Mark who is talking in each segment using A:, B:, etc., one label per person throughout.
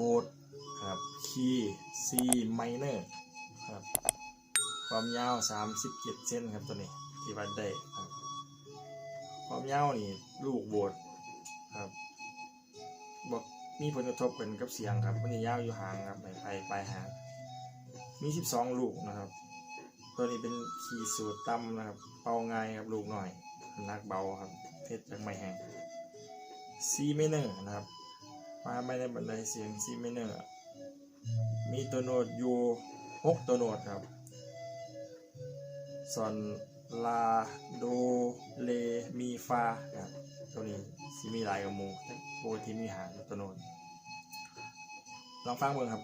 A: โบดครับคีย์มเนอร์ครับความยาว 37เซนครับตัวนี้ที่วัดได้ครับความยาวนี่ลูกโบดครับบอกมีผลกระทบเป็นกับเสียงครับมันจะยาวอยู่ห่างครับไปไปหางมี 12 ลูกนะครับ ตัวนี้เป็นคีย์สูตรต่ำนะครับเป่าง่ายครับลูกหน่อยนักเบาครับเทศจากไม่แห้งซีไมเนอร์นะครับ มาไม่ได้บันไดเสียงซีเมเนอร์มีตัวโนดอยู่หกตัวโนดครับ ส่วนลาโดเลมีฟาครับตัวนี้ซีมีหลายกับหมูแต่ปกติมีหางตัวโนดลองฟังเบิ่งครับ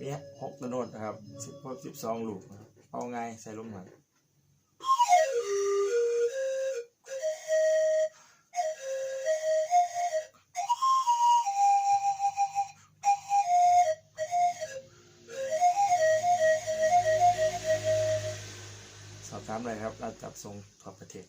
A: มีหกตัวโน้ตนะครับสิบหกสิบสองลูกเอาไงใส่ลงหน่อยสอบถามเลยครับเราจับทรงทั่วประเทศ